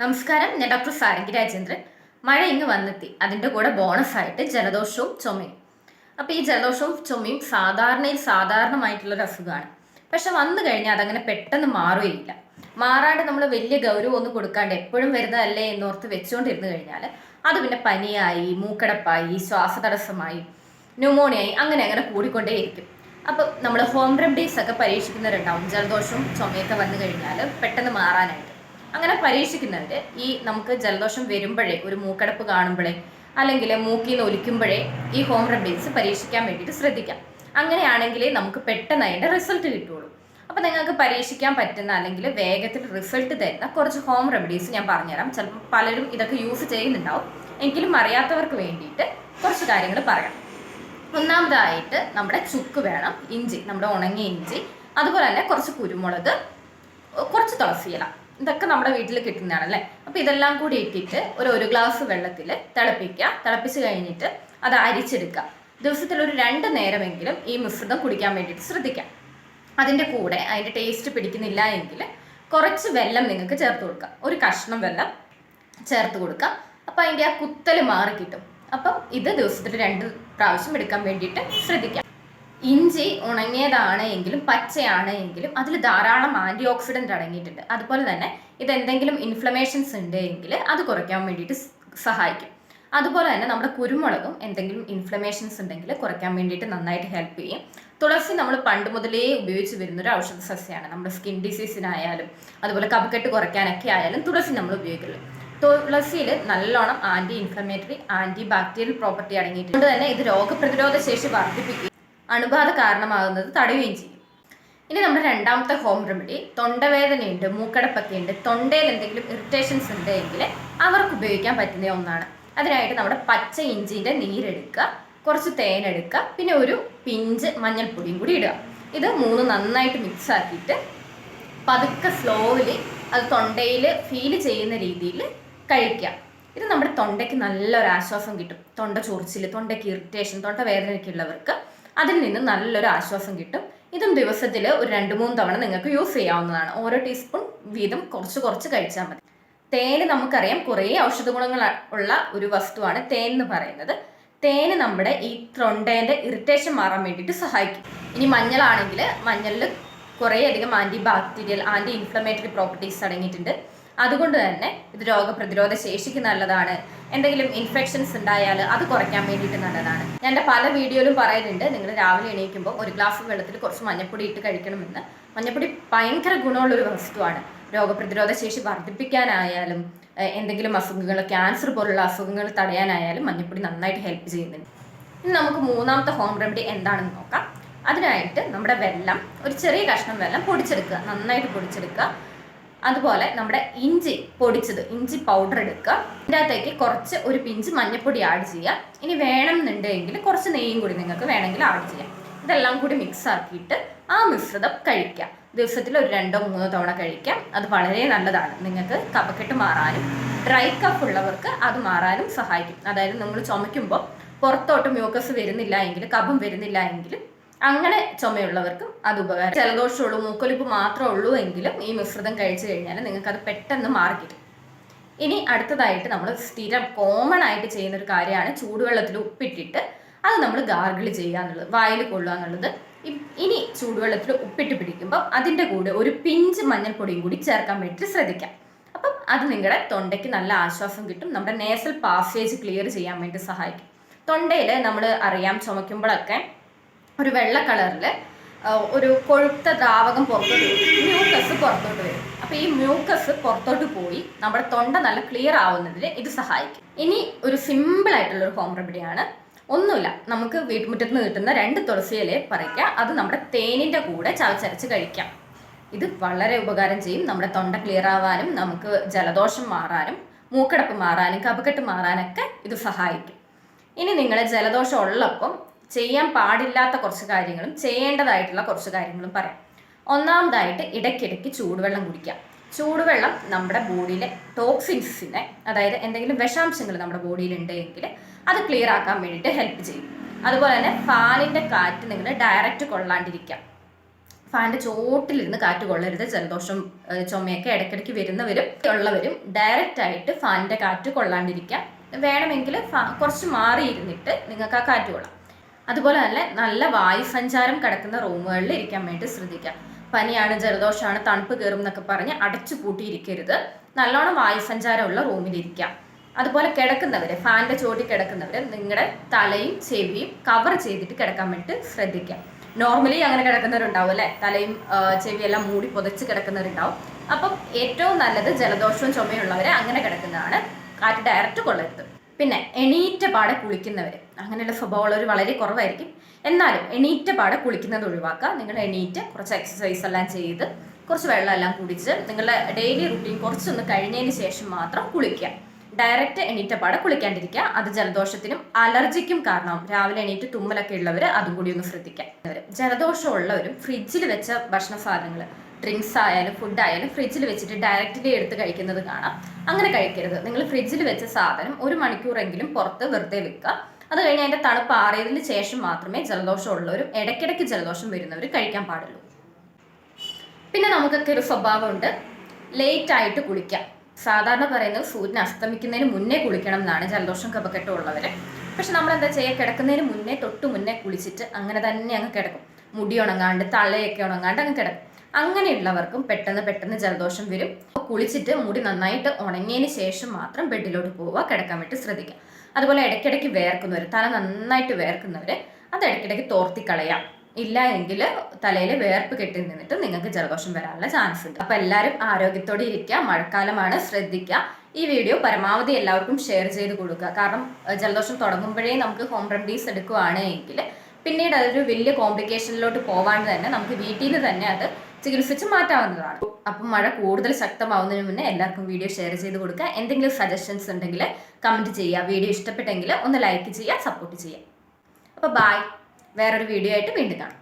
നമസ്കാരം ഞാൻ ഡോക്ടർ സാരംഗി രാജേന്ദ്രൻ. മഴ ഇങ്ങ് വന്നെത്തി. അതിന്റെ കൂടെ ബോണസ് ആയിട്ട് ജലദോഷവും ചുമയും. അപ്പോൾ ഈ ജലദോഷവും ചുമയും സാധാരണയിൽ സാധാരണമായിട്ടുള്ളൊരു അസുഖമാണ്. പക്ഷെ വന്നു കഴിഞ്ഞാൽ അതങ്ങനെ പെട്ടെന്ന് മാറുകയില്ല. മാറാണ്ട് നമ്മൾ വലിയ ഗൗരവം ഒന്നും കൊടുക്കാണ്ട് എപ്പോഴും വരുന്നതല്ലേ എന്നോർത്ത് വെച്ചുകൊണ്ടിരുന്നു കഴിഞ്ഞാൽ അത് പിന്നെ പനിയായി മൂക്കടപ്പായി ശ്വാസതടസ്സമായി ന്യൂമോണിയായി അങ്ങനെ അങ്ങനെ കൂടിക്കൊണ്ടേയിരിക്കും. അപ്പം നമ്മൾ ഹോം റെമഡീസ് ഒക്കെ പരീക്ഷിക്കുന്നവരുണ്ടാവും. ജലദോഷവും ചുമയൊക്കെ വന്നു കഴിഞ്ഞാൽ പെട്ടെന്ന് മാറാനായിട്ട്. അങ്ങനെ പരീക്ഷിക്കുന്നുണ്ട് ഈ നമുക്ക് ജലദോഷം വരുമ്പോഴേ ഒരു മൂക്കടപ്പ് കാണുമ്പോഴേ അല്ലെങ്കിൽ മൂക്കിൽ നിന്ന് ഒലിക്കുമ്പോഴേ ഈ ഹോം റെമഡീസ് പരീക്ഷിക്കാൻ വേണ്ടിയിട്ട് ശ്രദ്ധിക്കാം. അങ്ങനെയാണെങ്കിലേ നമുക്ക് പെട്ടെന്ന് അതിന്റെ റിസൾട്ട് കിട്ടുള്ളൂ. അപ്പോൾ നിങ്ങൾക്ക് പരീക്ഷിക്കാൻ പറ്റുന്ന അല്ലെങ്കിൽ വേഗത്തിൽ റിസൾട്ട് തരുന്ന കുറച്ച് ഹോം റെമഡീസ് ഞാൻ പറഞ്ഞുതരാം. ചിലപ്പോൾ പലരും ഇതൊക്കെ യൂസ് ചെയ്യുന്നുണ്ടാവും. എങ്കിലും അറിയാത്തവർക്ക് വേണ്ടിയിട്ട് കുറച്ച് കാര്യങ്ങൾ പറയാം. ഒന്നാമതായിട്ട് നമ്മുടെ ചുക്ക് വേണം ഇഞ്ചി നമ്മുടെ ഉണങ്ങിയ ഇഞ്ചി അതുപോലെ തന്നെ കുറച്ച് കുരുമുളക് കുറച്ച് തുളസിയില. ഇതൊക്കെ നമ്മുടെ വീട്ടിൽ കിട്ടുന്നതാണ് അല്ലേ അപ്പോൾ ഇതെല്ലാം കൂടി ഇട്ടിട്ട് ഒരു ഒരു ഗ്ലാസ് വെള്ളത്തിൽ തിളപ്പിക്കുക. തിളപ്പിച്ച് കഴിഞ്ഞിട്ട് അത് അരിച്ചെടുക്കുക. ദിവസത്തിൽ ഒരു രണ്ട് നേരമെങ്കിലും ഈ മിശ്രിതം കുടിക്കാൻ വേണ്ടിയിട്ട് ശ്രദ്ധിക്കാം. അതിന്റെ കൂടെ അതിന്റെ ടേസ്റ്റ് പിടിക്കുന്നില്ല എങ്കിൽ കുറച്ച് വെള്ളം നിങ്ങൾക്ക് ചേർത്ത് കൊടുക്കുക ഒരു കഷ്ണം വെള്ളം ചേർത്ത് കൊടുക്കുക അപ്പോൾ അതിന്റെ ആ കുത്തൽ മാറി കിട്ടും അപ്പം ഇത് ദിവസത്തിൽ രണ്ട് പ്രാവശ്യം എടുക്കാൻ വേണ്ടിയിട്ട് ശ്രദ്ധിക്കാം. ഇഞ്ചി ഉണങ്ങിയതാണ് എങ്കിലും പച്ചയാണ് എങ്കിലും അതിൽ ധാരാളം ആന്റി ഓക്സിഡന്റ് അടങ്ങിയിട്ടുണ്ട്. അതുപോലെ തന്നെ ഇത് എന്തെങ്കിലും ഇൻഫ്ലമേഷൻസ് ഉണ്ട് എങ്കിൽ അത് കുറയ്ക്കാൻ വേണ്ടിയിട്ട് സഹായിക്കും. അതുപോലെ തന്നെ നമ്മുടെ കുരുമുളകും എന്തെങ്കിലും ഇൻഫ്ലമേഷൻസ് ഉണ്ടെങ്കിൽ കുറയ്ക്കാൻ വേണ്ടിയിട്ട് നന്നായിട്ട് ഹെൽപ്പ് ചെയ്യും. തുളസി നമ്മൾ പണ്ട് മുതലേ ഉപയോഗിച്ച് വരുന്ന ഒരു ഔഷധ സസ്യമാണ് നമ്മുടെ സ്കിൻ ഡിസീസിനായാലും അതുപോലെ കഫക്കെട്ട് കുറയ്ക്കാനൊക്കെ ആയാലും തുളസി നമ്മൾ ഉപയോഗിക്കുള്ളൂ തുളസിയിൽ നല്ലോണം anti inflammatory anti bacterial property അടങ്ങിയിട്ടുണ്ട് തന്നെ ഇത് രോഗപ്രതിരോധ ശേഷി വർദ്ധിപ്പിക്കും. അണുബാധ കാരണമാകുന്നത് തടയുകയും ചെയ്യും. ഇനി നമ്മുടെ രണ്ടാമത്തെ ഹോം റെമഡി തൊണ്ടവേദനയുണ്ട് മൂക്കടപ്പൊക്കെ ഉണ്ട് തൊണ്ടയിൽ എന്തെങ്കിലും ഇറിറ്റേഷൻസ് ഉണ്ടെങ്കിൽ അവർക്ക് ഉപയോഗിക്കാൻ പറ്റുന്ന ഒന്നാണ്. അതിനായിട്ട് നമ്മുടെ പച്ച ഇഞ്ചിന്റെ നീരെടുക്കുക കുറച്ച് തേനെടുക്കുക പിന്നെ ഒരു പിഞ്ച് മഞ്ഞൾപ്പൊടിയും കൂടി ഇടുക. ഇത് മൂന്ന് നന്നായിട്ട് മിക്സ് ആക്കിയിട്ട് പതുക്കെ സ്ലോവിൽ അത് തൊണ്ടയിൽ ഫീൽ ചെയ്യുന്ന രീതിയിൽ കഴിക്കുക. ഇത് നമ്മുടെ തൊണ്ടയ്ക്ക് നല്ലൊരു ആശ്വാസം കിട്ടും. തൊണ്ട ചൊറിച്ചിൽ തൊണ്ടയ്ക്ക് ഇറിറ്റേഷൻ തൊണ്ട വേദനയൊക്കെ ഉള്ളവർക്ക് അതിൽ നിന്ന് നല്ലൊരു ആശ്വാസം കിട്ടും. ഇതും ദിവസത്തിൽ ഒരു രണ്ട് മൂന്ന് തവണ നിങ്ങൾക്ക് യൂസ് ചെയ്യാവുന്നതാണ്. ഓരോ ടീസ്പൂൺ വീതം കുറച്ച് കുറച്ച് കഴിച്ചാൽ മതി. തേന് നമുക്കറിയാം കുറേ ഔഷധ ഗുണങ്ങൾ ഉള്ള ഒരു വസ്തുവാണ് തേൻ എന്ന് പറയുന്നത്. തേന് നമ്മുടെ ഈ തൊണ്ടേന്റെ ഇറിറ്റേഷൻ മാറാൻ വേണ്ടിയിട്ട് സഹായിക്കും. ഇനി മഞ്ഞളാണെങ്കിൽ മഞ്ഞളിൽ കുറേയധികം anti bacterial anti inflammatory properties അടങ്ങിയിട്ടുണ്ട്. അതുകൊണ്ട് തന്നെ ഇത് രോഗപ്രതിരോധ ശേഷിക്ക് നല്ലതാണ്. എന്തെങ്കിലും ഇൻഫെക്ഷൻസ് ഉണ്ടായാൽ അത് കുറയ്ക്കാൻ വേണ്ടിയിട്ട് നല്ലതാണ്. ഞാൻ എന്റെ പല വീഡിയോയിലും പറയുന്നുണ്ട് നിങ്ങൾ രാവിലെ എണീക്കുമ്പോൾ ഒരു ഗ്ലാസ് വെള്ളത്തിൽ കുറച്ച് മഞ്ഞപ്പൊടി ഇട്ട് കഴിക്കണമെന്ന്. മഞ്ഞപ്പൊടി ഭയങ്കര ഗുണമുള്ളൊരു വസ്തുവാണ്. രോഗപ്രതിരോധ ശേഷി വർദ്ധിപ്പിക്കാനായാലും എന്തെങ്കിലും അസുഖങ്ങൾ ക്യാൻസർ പോലുള്ള അസുഖങ്ങൾ തടയാനായാലും മഞ്ഞപ്പൊടി നന്നായിട്ട് ഹെൽപ്പ് ചെയ്യുന്നുണ്ട്. ഇനി നമുക്ക് മൂന്നാമത്തെ ഹോം റെമഡി എന്താണെന്ന് നോക്കാം. അതിനായിട്ട് നമ്മുടെ വെള്ളം ഒരു ചെറിയ കഷ്ണം വെള്ളം പൊടിച്ചെടുക്കുക. നന്നായിട്ട് പൊടിച്ചെടുക്കുക. അതുപോലെ നമ്മുടെ ഇഞ്ചി പൊടിച്ചത് ഇഞ്ചി പൗഡർ എടുക്കുക. ഇതിന്റെ അകത്തേക്ക് കുറച്ച് ഒരു പിഞ്ച് മഞ്ഞൾപ്പൊടി ആഡ് ചെയ്യുക. ഇനി വേണം എന്നുണ്ടെങ്കിൽ കുറച്ച് നെയ്യും കൂടി നിങ്ങൾക്ക് വേണമെങ്കിൽ ആഡ് ചെയ്യാം. ഇതെല്ലാം കൂടി മിക്സ് ആക്കിയിട്ട് ആ മിശ്രിതം കഴിക്കുക. ദിവസത്തിൽ ഒരു രണ്ടോ മൂന്നോ തവണ കഴിക്കാം. അത് വളരെ നല്ലതാണ്. നിങ്ങൾക്ക് കഫക്കെട്ട് മാറാനും ഡ്രൈ കഫ് ഉള്ളവർക്ക് അത് മാറാനും സഹായിക്കും. അതായത് നമ്മൾ ചുമയ്ക്കുമ്പോൾ പുറത്തോട്ട് മ്യൂക്കസ് വരുന്നില്ല എങ്കിൽ കഫം വരുന്നില്ല എങ്കിൽ അങ്ങനെ ചുമയുള്ളവർക്കും അത് ഉപകാരം. ജലദോഷമുള്ളൂ മൂക്കൊലിപ്പ് മാത്രമേ ഉള്ളൂ എങ്കിലും ഈ മിശ്രിതം കഴിച്ചു കഴിഞ്ഞാൽ നിങ്ങൾക്ക് അത് പെട്ടെന്ന് മാറിക്കിട്ടും ഇനി അടുത്തതായിട്ട് നമ്മൾ സ്ഥിരം കോമൺ ആയിട്ട് ചെയ്യുന്ന ഒരു കാര്യമാണ് ചൂടുവെള്ളത്തിൽ ഉപ്പിട്ടിട്ട് അത് നമ്മൾ ഗാർഗിൾ ചെയ്യുക എന്നുള്ളത് വായിൽ കൊള്ളുക എന്നുള്ളത്. ഇനി ചൂടുവെള്ളത്തിൽ ഉപ്പിട്ട് പിടിക്കുമ്പോൾ അതിന്റെ കൂടെ ഒരു പിഞ്ച് മഞ്ഞൾപ്പൊടിയും കൂടി ചേർക്കാൻ വേണ്ടിയിട്ട് ശ്രദ്ധിക്കാം. അപ്പം അത് നിങ്ങളുടെ തൊണ്ടയ്ക്ക് നല്ല ആശ്വാസം കിട്ടും നമ്മുടെ നേസൽ പാസേജ് ക്ലിയർ ചെയ്യാൻ വേണ്ടി സഹായിക്കും. തൊണ്ടയിൽ നമ്മൾ അറിയാം ചുമയ്ക്കുമ്പോഴൊക്കെ ഒരു വെള്ള കളറിൽ ഒരു കൊഴുത്ത ദ്രാവകം പുറത്തോട്ട് വരും. മ്യൂക്കസ് പുറത്തോട്ട് വരും. അപ്പോൾ ഈ മ്യൂക്കസ് പുറത്തോട്ട് പോയി നമ്മുടെ തൊണ്ട നല്ല ക്ലിയർ ആവുന്നതിൽ ഇത് സഹായിക്കും. ഇനി ഒരു സിമ്പിൾ ആയിട്ടുള്ള ഒരു ഹോം റെമഡിയാണ് ഒന്നുമില്ല നമുക്ക് വീട്ടുമുറ്റത്ത് നിന്ന് കിട്ടുന്ന രണ്ട് തുളസി ഇലയെ പറിക്കുക അത് നമ്മുടെ തേനിന്റെ കൂടെ ചവച്ചരച്ച് കഴിക്കാം. ഇത് വളരെ ഉപകാരം ചെയ്യും. നമ്മുടെ തൊണ്ട ക്ലിയർ ആവാനും നമുക്ക് ജലദോഷം മാറാനും മൂക്കടപ്പ് മാറാനും കഫക്കെട്ട് മാറാനൊക്കെ ഇത് സഹായിക്കും. ഇനി നിങ്ങളെ ജലദോഷം ഉള്ളപ്പം ചെയ്യാൻ പാടില്ലാത്ത കുറച്ച് കാര്യങ്ങളും ചെയ്യേണ്ടതായിട്ടുള്ള കുറച്ച് കാര്യങ്ങളും പറയാം. ഒന്നാമതായിട്ട് ഇടയ്ക്കിടയ്ക്ക് ചൂടുവെള്ളം കുടിക്കാം. ചൂടുവെള്ളം നമ്മുടെ ബോഡിയിലെ ടോക്സിൻസിനെ അതായത് എന്തെങ്കിലും വിഷാംശങ്ങൾ നമ്മുടെ ബോഡിയിൽ ഉണ്ടെങ്കിൽ അത് ക്ലിയർ ആക്കാൻ വേണ്ടിയിട്ട് ഹെൽപ്പ് ചെയ്യും. അതുപോലെ തന്നെ ഫാനിന്റെ കാറ്റ് നിങ്ങൾ ഡയറക്റ്റ് കൊള്ളാണ്ടിരിക്കാം. ഫാനിന്റെ ചോട്ടിലിരുന്ന് കാറ്റ് കൊള്ളരുത്. ജലദോഷം ചുമയൊക്കെ ഇടയ്ക്കിടയ്ക്ക് വരുന്നവരും ഉള്ളവരും ഡയറക്റ്റ് ആയിട്ട് ഫാനിന്റെ കാറ്റ് കൊള്ളാണ്ടിരിക്കാം. വേണമെങ്കിൽ കുറച്ച് മാറിയിരുന്നിട്ട് നിങ്ങൾക്ക് ആ കാറ്റ് കൊള്ളാം. അതുപോലെ തന്നെ നല്ല വായുസഞ്ചാരം കിടക്കുന്ന റൂമുകളിൽ ഇരിക്കാൻ വേണ്ടി ശ്രദ്ധിക്കാം. പനിയാണ് ജലദോഷമാണ് തണുപ്പ് കയറും എന്നൊക്കെ പറഞ്ഞ് അടച്ചു പൂട്ടിയിരിക്കരുത്. നല്ലോണം വായുസഞ്ചാരമുള്ള റൂമിലിരിക്കാം അതുപോലെ കിടക്കുന്നവര് ഫാനിന്റെ ചോട്ടിൽ കിടക്കുന്നവര് നിങ്ങളുടെ തലയും ചെവിയും കവർ ചെയ്തിട്ട് കിടക്കാൻ വേണ്ടി ശ്രദ്ധിക്കാം. നോർമലി അങ്ങനെ കിടക്കുന്നവരുണ്ടാവും അല്ലെ? തലയും ചെവിയെല്ലാം മൂടി പുതച്ച് കിടക്കുന്നവരുണ്ടാവും. അപ്പം ഏറ്റവും നല്ലത് ജലദോഷവും ചുമയുള്ളവരെ അങ്ങനെ കിടക്കുന്നതാണ്. കാറ്റ് ഡയറക്റ്റ് കൊള്ളരുത്. പിന്നെ എണീറ്റ പാടെ കുളിക്കുന്നവർ അങ്ങനെയുള്ള സ്വഭാവമുള്ളവർ വളരെ കുറവായിരിക്കും. എന്നാലും എണീറ്റ പാടെ കുളിക്കുന്നത് ഒഴിവാക്കുക. നിങ്ങൾ എണീറ്റ് കുറച്ച് എക്സസൈസ് എല്ലാം ചെയ്ത് കുറച്ച് വെള്ളമെല്ലാം കുടിച്ച് നിങ്ങളുടെ ഡെയിലി റുട്ടീൻ കുറച്ചൊന്ന് കഴിഞ്ഞതിന് ശേഷം മാത്രം കുളിക്കുക. ഡയറക്റ്റ് എണീറ്റ പാടെ കുളിക്കാണ്ടിരിക്കുക. അത് ജലദോഷത്തിനും അലർജിക്കും കാരണമാവും. രാവിലെ എണീറ്റ് തുമ്മലൊക്കെ ഉള്ളവർ അതും കൂടി ഒന്ന് ജലദോഷം ഉള്ളവരും ഫ്രിഡ്ജിൽ വെച്ച ഭക്ഷണ സാധനങ്ങൾ ഡ്രിങ്ക്സ് ആയാലും ഫുഡ് ആയാലും ഫ്രിഡ്ജിൽ വെച്ചിട്ട് ഡയറക്റ്റ്ലി എടുത്ത് കഴിക്കുന്നത് കാണാം. അങ്ങനെ കഴിക്കരുത്. നിങ്ങൾ ഫ്രിഡ്ജിൽ വെച്ച സാധനം ഒരു മണിക്കൂറെങ്കിലും പുറത്ത് വെറുതെ വെക്കുക. അത് കഴിഞ്ഞ് അതിന്റെ തണുപ്പ് ആറിയതിന് ശേഷം മാത്രമേ ജലദോഷം ഉള്ളവരും ഇടയ്ക്കിടയ്ക്ക് ജലദോഷം വരുന്നവർ കഴിക്കാൻ പാടുള്ളൂ. പിന്നെ നമുക്കൊക്കെ ഒരു സ്വഭാവമുണ്ട്. ലേറ്റ് ആയിട്ട് കുളിക്കാം. സാധാരണ പറയുന്നത് സൂര്യൻ അസ്തമിക്കുന്നതിന് മുന്നേ കുളിക്കണം എന്നാണ് ജലദോഷം കപക്കെട്ടും ഉള്ളവരെ. പക്ഷെ നമ്മൾ എന്താ ചെയ്യുക കിടക്കുന്നതിന് മുന്നേ തൊട്ട് മുന്നേ കുളിച്ചിട്ട് അങ്ങനെ തന്നെ അങ്ങ് കിടക്കും. മുടി ഉണങ്ങാണ്ട് തലയൊക്കെ ഉണങ്ങാണ്ട് അങ്ങ് കിടക്കും. അങ്ങനെയുള്ളവർക്കും പെട്ടെന്ന് പെട്ടെന്ന് ജലദോഷം വരും. കുളിച്ചിട്ട് മുടി നന്നായിട്ട് ഉണങ്ങിയതിന് ശേഷം മാത്രം ബെഡിലോട്ട് പോവുക കിടക്കാൻ വേണ്ടി ശ്രദ്ധിക്കുക. അതുപോലെ ഇടയ്ക്കിടയ്ക്ക് വേർക്കുന്നവർ തല നന്നായിട്ട് വേർക്കുന്നവർ അത് ഇടയ്ക്കിടയ്ക്ക് തോർത്തി കളയാം. ഇല്ല എങ്കിൽ തലയിൽ വേർപ്പ് കെട്ടി നിന്നിട്ട് നിങ്ങൾക്ക് ജലദോഷം വരാനുള്ള ചാൻസ് ഉണ്ട്. അപ്പൊ എല്ലാവരും ആരോഗ്യത്തോടെ ഇരിക്കുക മഴക്കാലമാണ് ശ്രദ്ധിക്കുക. ഈ വീഡിയോ പരമാവധി എല്ലാവർക്കും ഷെയർ ചെയ്ത് കൊടുക്കുക. കാരണം ജലദോഷം തുടങ്ങുമ്പോഴേ നമുക്ക് ഹോം റെമഡീസ് എടുക്കുകയാണ് എങ്കിൽ പിന്നീട് അതൊരു വലിയ കോംപ്ലിക്കേഷനിലോട്ട് പോവാണ്ട് തന്നെ നമുക്ക് വീട്ടിൽ തന്നെ അത് ചികിത്സിച്ച് മാറ്റാവുന്നതാണ്. അപ്പം മഴ കൂടുതൽ ശക്തമാവുന്നതിന് മുന്നേ എല്ലാവർക്കും വീഡിയോ ഷെയർ ചെയ്ത് കൊടുക്കുക. എന്തെങ്കിലും സജഷൻസ് ഉണ്ടെങ്കിൽ കമന്റ് ചെയ്യുക. വീഡിയോ ഇഷ്ടപ്പെട്ടെങ്കിൽ ഒന്ന് ലൈക്ക് ചെയ്യുക സപ്പോർട്ട് ചെയ്യുക. അപ്പോൾ ബായ് വേറൊരു വീഡിയോ ആയിട്ട് വീണ്ടും കാണാം.